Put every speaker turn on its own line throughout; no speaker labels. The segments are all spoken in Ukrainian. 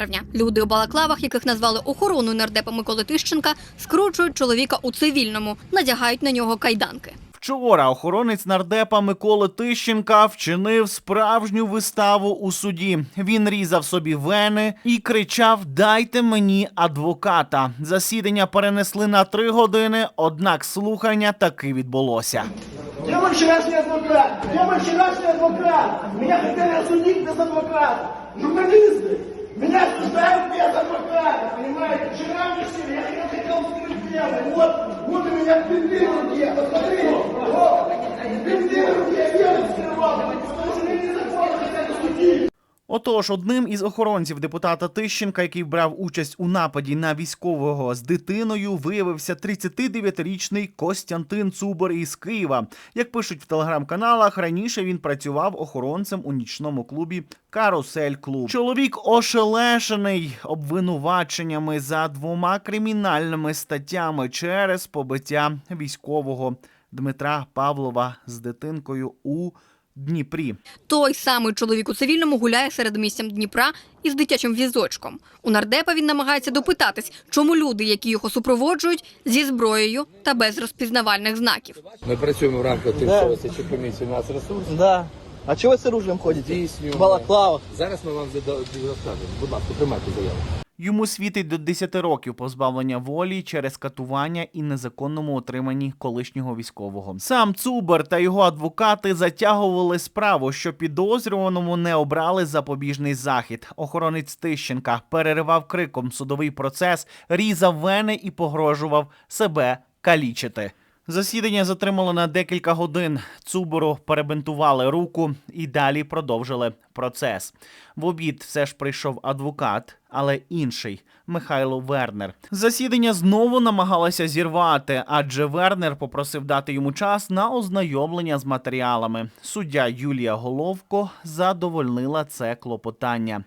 червня. Люди у балаклавах, яких назвали охороною нардепа Миколи Тищенка, скручують чоловіка у цивільному, надягають на нього кайданки.
Вчора охоронець нардепа Миколи Тищенка вчинив справжню виставу у суді. Він різав собі вени і кричав: Дайте мені адвоката. Засідання перенесли на три години, однак слухання таки відбулося.
Где мой вчерашний адвокат? Где мой вчерашний адвокат? Меня хотели осудить без адвоката. Журналисты, меня осуждают без адвоката, понимаете? Вчера мне сели, я я хотел скрыть дело. Вот, вот у меня бинты в руке, посмотри. Вот, бинты в руке, я не скрывал, потому что меня незаконно хотели судить.
Отож, одним із охоронців депутата Тищенка, який брав участь у нападі на військового з дитиною, виявився 39-річний Костянтин Цубор із Києва. Як пишуть в телеграм-каналах, раніше він працював охоронцем у нічному клубі Карусель Клуб. Чоловік ошелешений обвинуваченнями за двома кримінальними статтями через побиття військового Дмитра Павлова з дитинкою у Дніпрі.
Той самий чоловік у цивільному гуляє серед місцям Дніпра із дитячим візочком. У нардепа він намагається допитатись, чому люди, які його супроводжують, зі зброєю та без розпізнавальних знаків.
Ми працюємо в рамках тимчасової слідчої комісії Нацресурс.
Да. А чего вы с оружием ходите? В балаклавах.
Зараз ми вам розкажемо. Будь ласка, приймайте заяву.
Йому світить до 10 років позбавлення волі через катування і незаконному отриманні колишнього військового. Сам Цубер та його адвокати затягували справу, що підозрюваному не обрали запобіжний захід. Охоронець Тищенка переривав криком судовий процес, різав вени і погрожував себе калічити. Засідання затримало на декілька годин. Цубору перебинтували руку і далі продовжили процес. В обід все ж прийшов адвокат, але інший Михайло Вернер. Засідання знову намагалося зірвати, адже Вернер попросив дати йому час на ознайомлення з матеріалами. Суддя Юлія Головко задовольнила це клопотання.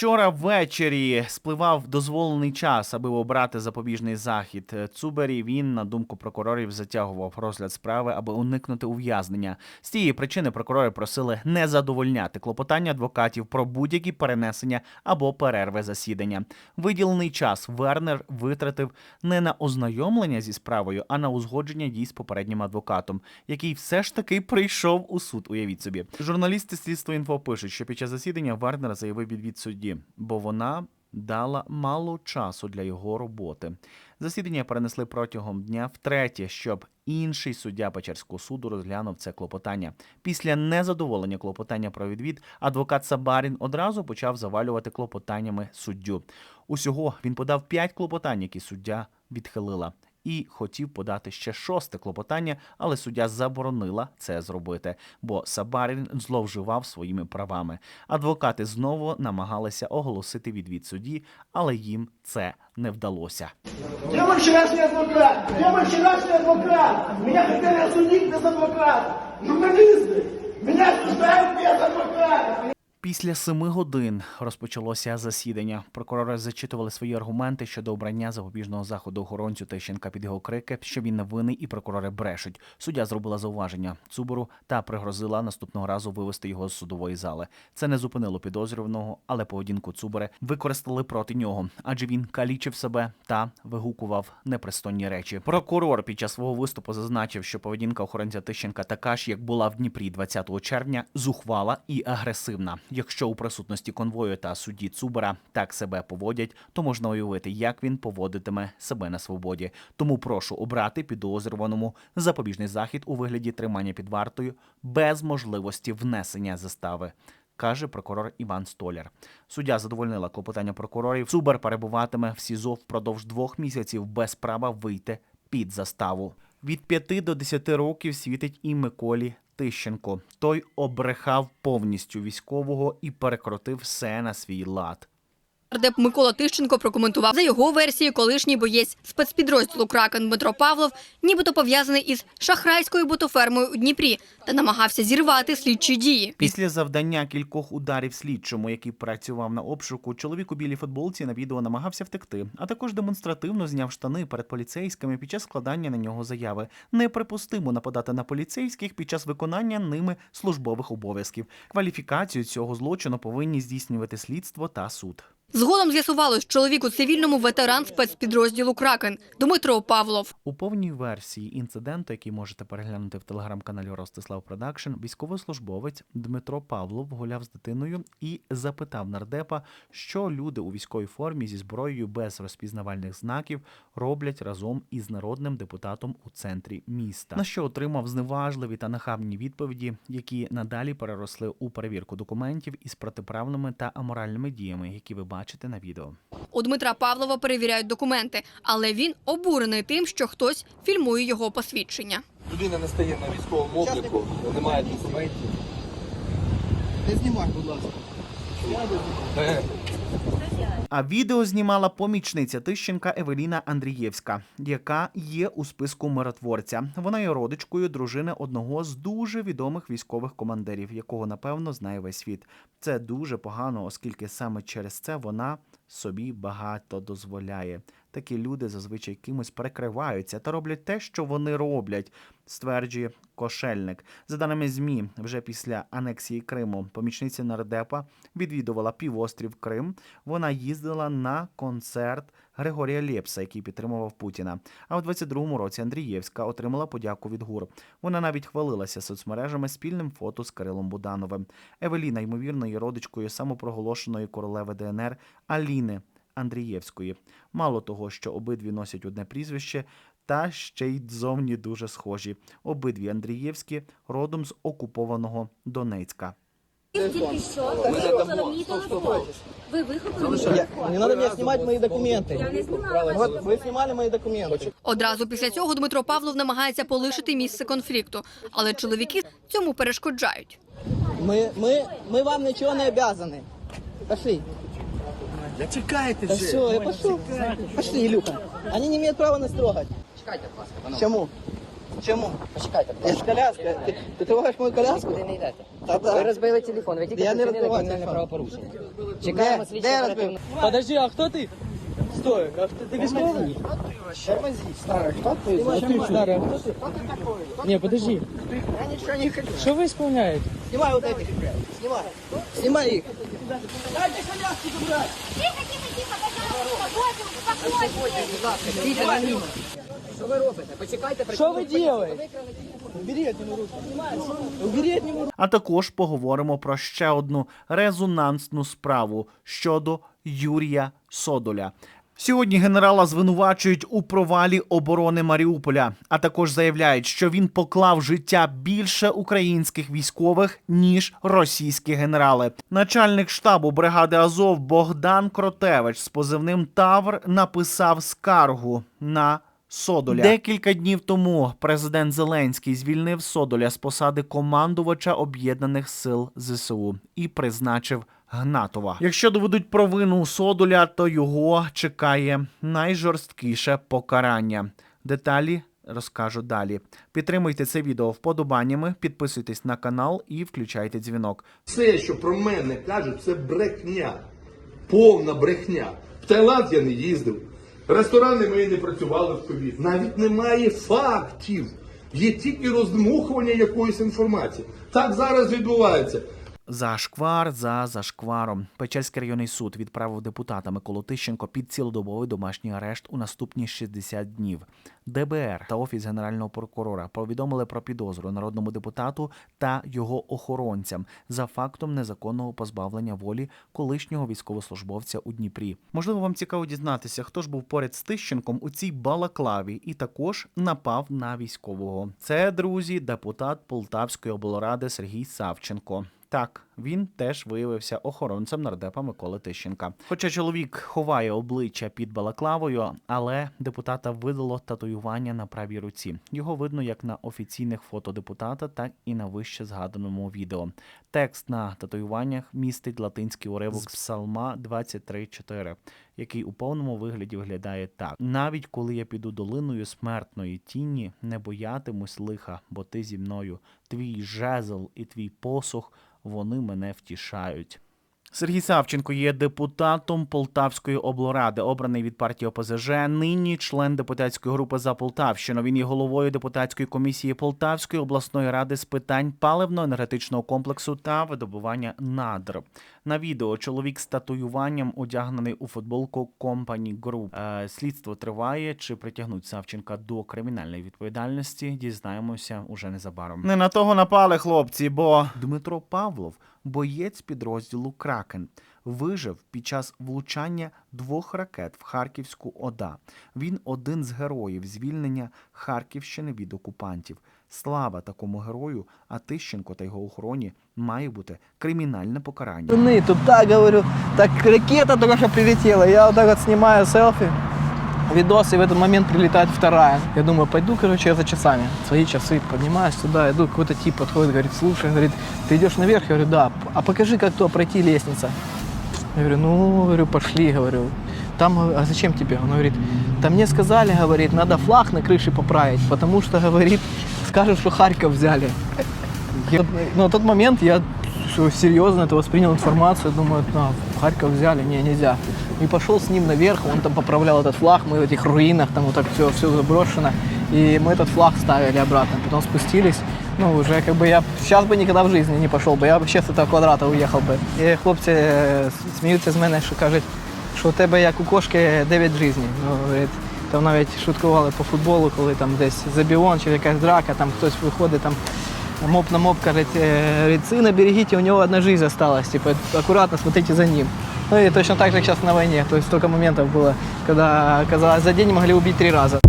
Вчора ввечері спливав дозволений час, аби обрати запобіжний захід. Цубері він, на думку прокурорів, затягував розгляд справи, аби уникнути ув'язнення. З цієї причини прокурори просили не задовольняти клопотання адвокатів про будь-які перенесення або перерви засідання. Виділений час Вернер витратив не на ознайомлення зі справою, а на узгодження дій з попереднім адвокатом, який все ж таки прийшов у суд. Уявіть собі. Журналісти слідства інфо пишуть, що під час засідання Вернер заявив відвід судді, бо вона дала мало часу для його роботи. Засідання перенесли протягом дня втретє, щоб інший суддя Печерського суду розглянув це клопотання. Після незадоволення клопотання про відвід адвокат Сабарін одразу почав завалювати клопотаннями суддю. Усього він подав п'ять клопотань, які суддя відхилила. І хотів подати ще шосте клопотання, але суддя заборонила це зробити, бо Сабарін зловживав своїми правами. Адвокати знову намагалися оголосити відвід судді, але їм це не вдалося.
Где мой вчерашний адвокат? Где мой вчерашний адвокат? Меня хотели осудить без адвоката. Журналисты, меня осуждают без адвоката.
Після семи годин розпочалося засідання. Прокурори зачитували свої аргументи щодо обрання запобіжного заходу охоронцю Тищенка під його крики, що він не винний і прокурори брешуть. Суддя зробила зауваження Цубору та пригрозила наступного разу вивести його з судової зали. Це не зупинило підозрюваного, але поведінку Цубери використали проти нього, адже він калічив себе та вигукував непристойні речі. Прокурор під час свого виступу зазначив, що поведінка охоронця Тищенка така ж, як була в Дніпрі 20 червня, зухвала і агресивна. Якщо у присутності конвою та судді Цубера так себе поводять, то можна уявити, як він поводитиме себе на свободі. Тому прошу обрати підозрюваному запобіжний захід у вигляді тримання під вартою без можливості внесення застави. Каже прокурор Іван Столяр. Суддя задовольнила клопотання прокурорів. Цубер перебуватиме в СІЗО впродовж двох місяців без права вийти під заставу. Від 5 до 10 років світить і Миколі Тищенко. Той обрехав повністю військового і перекрутив все на свій лад.
Нардеп Микола Тищенко прокоментував за його версією, колишній боєць спецпідрозділу Кракен Дмитро Павлов, нібито пов'язаний із шахрайською ботофермою у Дніпрі та намагався зірвати слідчі дії.
Після завдання кількох ударів слідчому, який працював на обшуку, чоловік у білій футболці на відео намагався втекти, а також демонстративно зняв штани перед поліцейськими під час складання на нього заяви. Неприпустимо нападати на поліцейських під час виконання ними службових обов'язків. Кваліфікацію цього злочину повинні здійснювати слідство та суд.
Згодом з'ясувалось, чоловік у цивільному ветеран спецпідрозділу Кракен Дмитро Павлов.
У повній версії інциденту, який можете переглянути в телеграм-каналі Ростислав Продакшн, військовослужбовець Дмитро Павлов гуляв з дитиною і запитав нардепа, що люди у військовій формі зі зброєю без розпізнавальних знаків роблять разом із народним депутатом у центрі міста. На що отримав зневажливі та нахабні відповіді, які надалі переросли у перевірку документів із протиправними та аморальними діями, які ви бачите на відео.
У Дмитра Павлова перевіряють документи, але він обурений тим, що хтось фільмує його посвідчення.
Людина не стає на військовому обліку, немає документів.
Не знімай, будь ласка.
А відео знімала помічниця Тищенка Евеліна Андрієвська, яка є у списку миротворця. Вона є родичкою дружини одного з дуже відомих військових командирів, якого напевно знає весь світ. Це дуже погано, оскільки саме через це вона собі багато дозволяє. Такі люди зазвичай кимось прикриваються та роблять те, що вони роблять, стверджує Кошельник. За даними ЗМІ, вже після анексії Криму помічниця нардепа відвідувала півострів Крим. Вона їздила на концерт Григорія Лєпса, який підтримував Путіна. А в 22-му році Андрієвська отримала подяку від ГУР. Вона навіть хвалилася соцмережами спільним фото з Кирилом Будановим. Евеліна, ймовірно, родичкою самопроголошеної королеви ДНР Аліни Андрієвської. Мало того, що обидві носять одне прізвище, та ще й зовні дуже схожі. Обидві Андрієвські родом з окупованого Донецька.
Тільки що вихопили мій телефон. Ви вихопили мій
Я,
телефон.
не надо меня снимать мои документы.
Я не знімала.
Вот вы снимали мои документы.
Одразу після цього Дмитро Павлов намагається полишити місце конфлікту, але чоловіки цьому перешкоджають.
Мы, мы, мы вам ничего не обязаны. Пошли.
Да чекайте
Да все, я пошел. Пошли, Илюха. Они не имеют права нас трогать.
Чекайте, будь ласка, панове.
Чему? Чему?
Почекайте, будь
Я
ласка.
ж коляска. Ты, ты трогаешь мою коляску?
Куди не йдете?
Та
Ви
да.
розбили телефон, ви тільки
Я не
причинили
розбивав
кримінальне
телефон.
правопорушення. Чекаємо
Де?
слідчі
Де я
оперативно.
Подожди, а кто ты? Стой, а ты, ты військовий? Старый, кто ты? Старый, а кто ты?
Не, подожди.
Я ничего не хочу.
Что вы исполняете?
Снимай вот этих. Снимай. Снимай их.
Тихо, тихо, тихо, пожалуйста. Боже, успокойтесь.
Що ви робите? Почекайте?
Убери. Убери от него руки.
А також поговоримо про ще одну резонансну справу щодо Юрія Содоля. Сьогодні генерала звинувачують у провалі оборони Маріуполя, а також заявляють, що він поклав життя більше українських військових ніж російські генерали. Начальник штабу бригади Азов Богдан Кротевич з позивним Тавр написав скаргу на Содоля. Декілька днів тому президент Зеленський звільнив Содоля з посади командувача об'єднаних сил ЗСУ і призначив Гнатова. Якщо доведуть провину Содоля, то його чекає найжорсткіше покарання. Деталі розкажу далі. Підтримуйте це відео вподобаннями, підписуйтесь на канал і включайте дзвінок.
Все, що про мене кажуть, це брехня. Повна брехня. В Таїланд я не їздив. Ресторани мої не працювали в ковід. Навіть немає фактів. Є тільки роздмухування якоїсь інформації. Так зараз відбувається.
Зашквар за зашкваром. Печерський районний суд відправив депутата Миколу Тищенко під цілодобовий домашній арешт у наступні 60 днів. ДБР та офіс генерального прокурора повідомили про підозру народному депутату та його охоронцям за фактом незаконного позбавлення волі колишнього військовослужбовця у Дніпрі. Можливо, вам цікаво дізнатися, хто ж був поряд з Тищенком у цій балаклаві і також напав на військового. Це друзі, депутат Полтавської облради Сергій Савченко. Так, він теж виявився охоронцем нардепа Миколи Тищенка. Хоча чоловік ховає обличчя під балаклавою, але депутата видало татуювання на правій руці. Його видно як на офіційних фото депутата, так і на вище згаданому відео. Текст на татуюваннях містить латинський уривок з Псалма 23.4, який у повному вигляді виглядає так: навіть коли я піду долиною смертної тіні, не боятимусь лиха, бо ти зі мною. Твій жезл і твій посух вони мене втішають. Сергій Савченко є депутатом Полтавської облради, обраний від партії ОПЗЖ. Нині член депутатської групи за Полтавщину. Він є головою депутатської комісії Полтавської обласної ради з питань паливно-енергетичного комплексу та видобування надр. На відео чоловік з татуюванням одягнений у футболку Company Group. Е, Слідство триває. Чи притягнуть Савченка до кримінальної відповідальності? Дізнаємося уже незабаром. Не на того напали хлопці, бо Дмитро Павлов, боєць підрозділу Кракен, вижив під час влучання двох ракет в Харківську ОДА. Він один з героїв звільнення Харківщини від окупантів. Слава такому герою, а Тищенко та його охороні має бути кримінальне покарання.
Тут так говорю, так ракета только что прилетела. Я вот так вот снимаю селфи, видос, и в этот момент прилетает вторая. Я думаю, пойду, короче, за часами. Свои часы поднимаюсь сюда, иду, какой-то тип подходит, говорит, слушай, говорит, ты идешь наверх? Я говорю, да. А покажи, как то пройти лестница. Я говорю, ну, говорю, пошли, говорю. Там, а зачем тебе? Он говорит, да мне сказали, говорит, надо флаг на крыше поправить, потому что, говорит, скажут, что Харьков взяли. Я, ну, на тот момент я серьезно это воспринял информацию, думаю, на, Харьков взяли, не, нельзя. И пошел с ним наверх, он там поправлял этот флаг, мы в этих руинах, там вот так все, все заброшено. И мы этот флаг ставили обратно, потом спустились. Ну, уже как бы я сейчас бы никогда в жизни не пошел бы, я вообще с этого квадрата уехал би. І хлопці е, сміються з мене, що кажуть, що у тебе як у кошки 9 життів. Ну, говорить, там навіть шуткували по футболу, коли там десь забіон чи якась драка, там хтось виходить, там моп на моб, кажет, э, говорит, сына берегите, у него одна жизнь осталась, типа, аккуратно смотрите за ним. Ну и точно так же, как сейчас на войне, то есть столько моментов было, когда, казалось, за день могли убить три раза.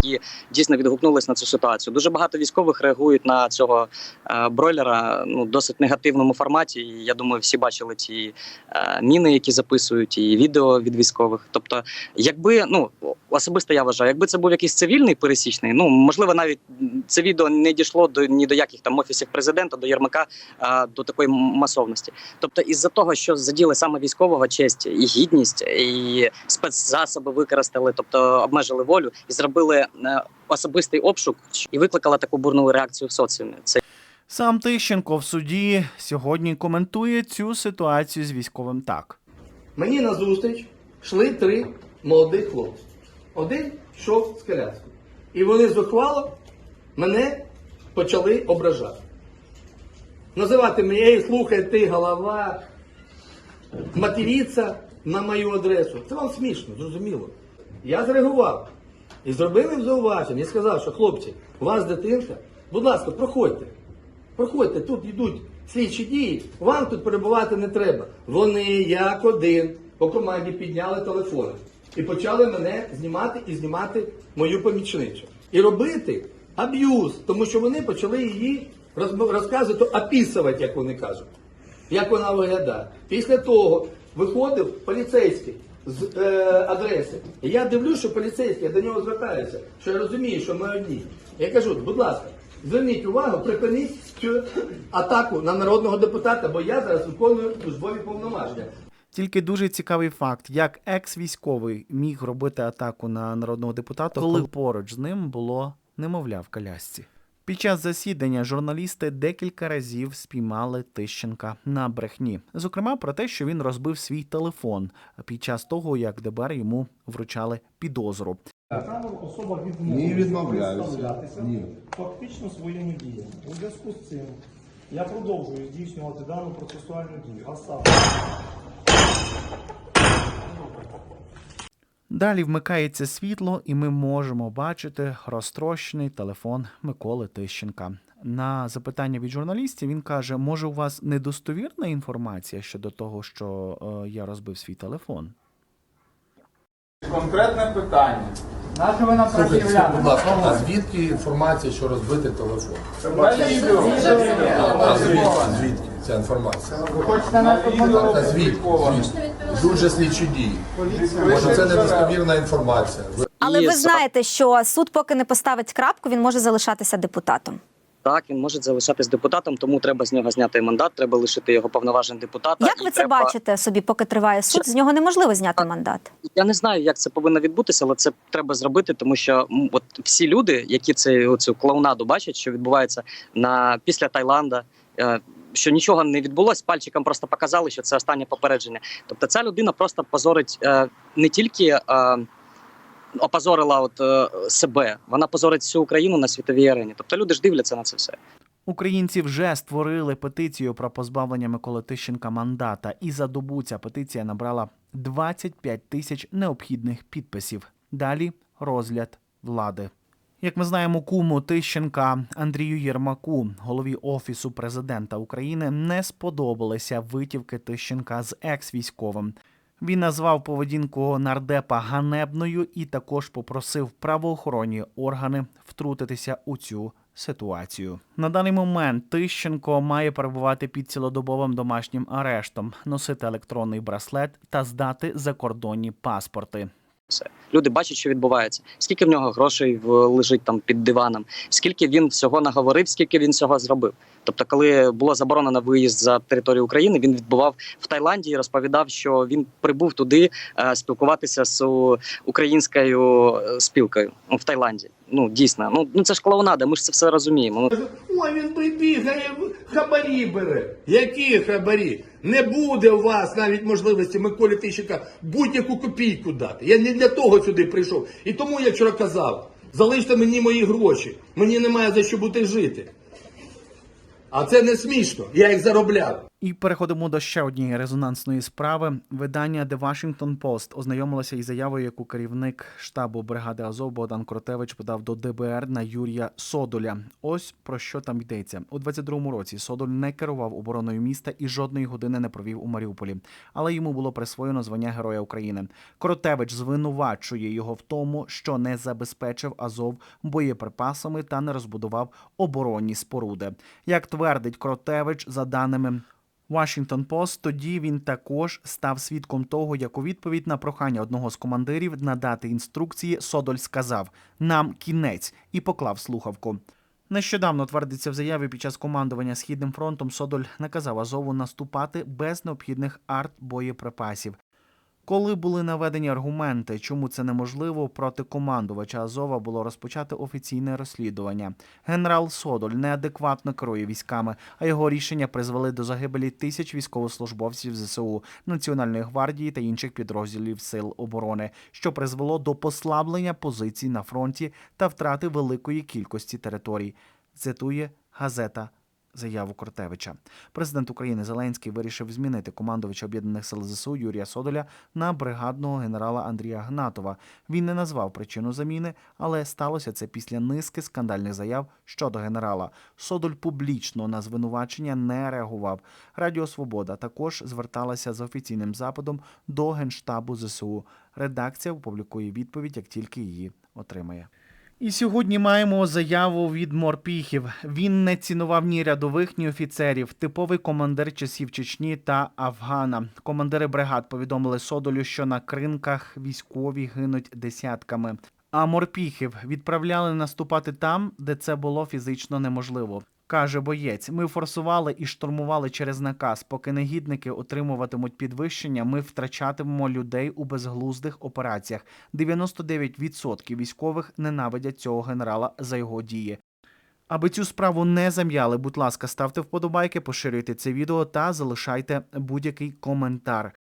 дійсно відгукнулись на цю ситуацію. Дуже багато військових реагують на цього е, бройлера ну досить негативному форматі. І я думаю, всі бачили ті е, міни, які записують, і відео від військових. Тобто, якби ну особисто я вважаю, якби це був якийсь цивільний пересічний, ну можливо, навіть це відео не дійшло до ні до яких там офісів президента, до Єрмака, е, до такої масовності. Тобто, із-за того, що заділи саме військового честь і гідність, і спецзасоби використали, тобто обмежили волю і зробили е, особистий обшук, і викликала таку бурну реакцію в соціумі. Це
Сам Тищенко в суді сьогодні коментує цю ситуацію з військовим так.
Мені на зустріч йшли три молодих хлопці. Один йшов з коляскою. І вони зухвало мене почали ображати. Називати мене, ей, слухай, ти голова, матеріться на мою адресу. Це вам смішно, зрозуміло. Я зреагував і зробив їм зауваження і сказав, що хлопці, у вас дитинка, будь ласка, проходьте. Проходьте, тут йдуть слідчі дії, вам тут перебувати не треба. Вони як один по команді підняли телефони і почали мене знімати і знімати мою помічницю. І робити аб'юз, тому що вони почали її розказувати, описувати, як вони кажуть, як вона виглядає. Після того виходив поліцейський з е, адреси. І я дивлюсь, що поліцейський, я до нього звертаюся, що я розумію, що ми одні. Я кажу, будь ласка, зверніть увагу, припиніть цю атаку на народного депутата, бо я зараз виконую службові повноваження.
Тільки дуже цікавий факт, як екс-військовий міг робити атаку на народного депутата, коли поруч з ним було немовля в колясці. Під час засідання журналісти декілька разів спіймали Тищенка на брехні, зокрема про те, що він розбив свій телефон під час того, як ДБР йому вручали підозру.
Особа
Ні, відмовляюся. Ні.
фактично своїми діями. У зв'язку з цим я продовжую здійснювати дану процесуальну дію. А саме
Далі вмикається світло, і ми можемо бачити розтрощений телефон Миколи Тищенка. На запитання від журналістів він каже: може, у вас недостовірна інформація щодо того, що е, я розбив свій телефон?
Конкретне питання.
Нащо ви нам
Слухайте, скажіть, будь ласка, а звідки інформація, що розбити телефон? Звідки ця інформація?
Ви хочете нас
А звідки? Звідки? Дуже слідчі дії. Може, це недостовірна інформація. Ви-
Але ви знаєте, що суд поки не поставить крапку, він може залишатися депутатом.
так, він може залишатись депутатом, тому треба з нього зняти мандат, треба лишити його повноважень депутата.
Як
і
ви це
треба...
бачите собі, поки триває суд? З нього неможливо зняти мандат.
Я не знаю, як це повинно відбутися, але це треба зробити, тому що м, от всі люди, які це оцю клоунаду бачать, що відбувається на після Таїланда. е, що нічого не відбулося, пальчиком просто показали, що це останнє попередження. Тобто, ця людина просто позорить е, не тільки. Е, Опозорила от е, себе, вона позорить всю Україну на світовій арені. Тобто люди ж дивляться на це все.
Українці вже створили петицію про позбавлення Миколи Тищенка мандата, і за добу ця петиція набрала 25 тисяч необхідних підписів. Далі розгляд влади. Як ми знаємо, куму Тищенка Андрію Єрмаку, голові офісу президента України, не сподобалися витівки Тищенка з екс-військовим. Він назвав поведінку нардепа ганебною і також попросив правоохоронні органи втрутитися у цю ситуацію. На даний момент Тищенко має перебувати під цілодобовим домашнім арештом, носити електронний браслет та здати закордонні паспорти.
Все. Люди бачать, що відбувається. Скільки в нього грошей лежить там під диваном, скільки він всього наговорив, скільки він всього зробив. Тобто, коли було заборонено виїзд за територію України, він відбував в Таїланді і розповідав, що він прибув туди е, спілкуватися з українською е, спілкою в Таїланді. Ну дійсно, ну, ну це ж клоунада. Ми ж це все розуміємо. Ну
Ой, він би бігає, хабарі бере. Які хабарі? Не буде у вас навіть можливості Миколі Тищенка будь-яку копійку дати. Я не для того сюди прийшов. І тому я вчора казав: залиште мені мої гроші. Мені немає за що бути жити. А це не смішно. Я їх заробляв.
І переходимо до ще однієї резонансної справи. Видання The Washington Post ознайомилося із заявою, яку керівник штабу бригади Азов Богдан Кротевич подав до ДБР на Юрія Содоля. Ось про що там йдеться. У 22-му році Содоль не керував обороною міста і жодної години не провів у Маріуполі, але йому було присвоєно звання Героя України. Кротевич звинувачує його в тому, що не забезпечив Азов боєприпасами та не розбудував оборонні споруди. Як твердить Кротевич, за даними Washington Post, тоді він також став свідком того, як у відповідь на прохання одного з командирів надати інструкції, Содоль сказав: нам кінець і поклав слухавку. Нещодавно твердиться в заяві під час командування східним фронтом. Содоль наказав Азову наступати без необхідних арт-боєприпасів. Коли були наведені аргументи, чому це неможливо, проти командувача Азова було розпочати офіційне розслідування. Генерал Содоль неадекватно керує військами, а його рішення призвели до загибелі тисяч військовослужбовців ЗСУ, Національної гвардії та інших підрозділів сил оборони, що призвело до послаблення позицій на фронті та втрати великої кількості територій. Цитує газета заяву Кортевича. Президент України Зеленський вирішив змінити командувача об'єднаних сил ЗСУ Юрія Содоля на бригадного генерала Андрія Гнатова. Він не назвав причину заміни, але сталося це після низки скандальних заяв щодо генерала. Содоль публічно на звинувачення не реагував. Радіо Свобода також зверталася з офіційним запитом до генштабу ЗСУ. Редакція опублікує відповідь, як тільки її отримає. І сьогодні маємо заяву від морпіхів. Він не цінував ні рядових, ні офіцерів. Типовий командир часів Чечні та Афгана. Командири бригад повідомили Содолю, що на кринках військові гинуть десятками. А морпіхів відправляли наступати там, де це було фізично неможливо. Каже боєць, ми форсували і штурмували через наказ. Поки негідники отримуватимуть підвищення, ми втрачатимемо людей у безглуздих операціях. 99% військових ненавидять цього генерала за його дії. Аби цю справу не зам'яли, будь ласка, ставте вподобайки, поширюйте це відео та залишайте будь-який коментар.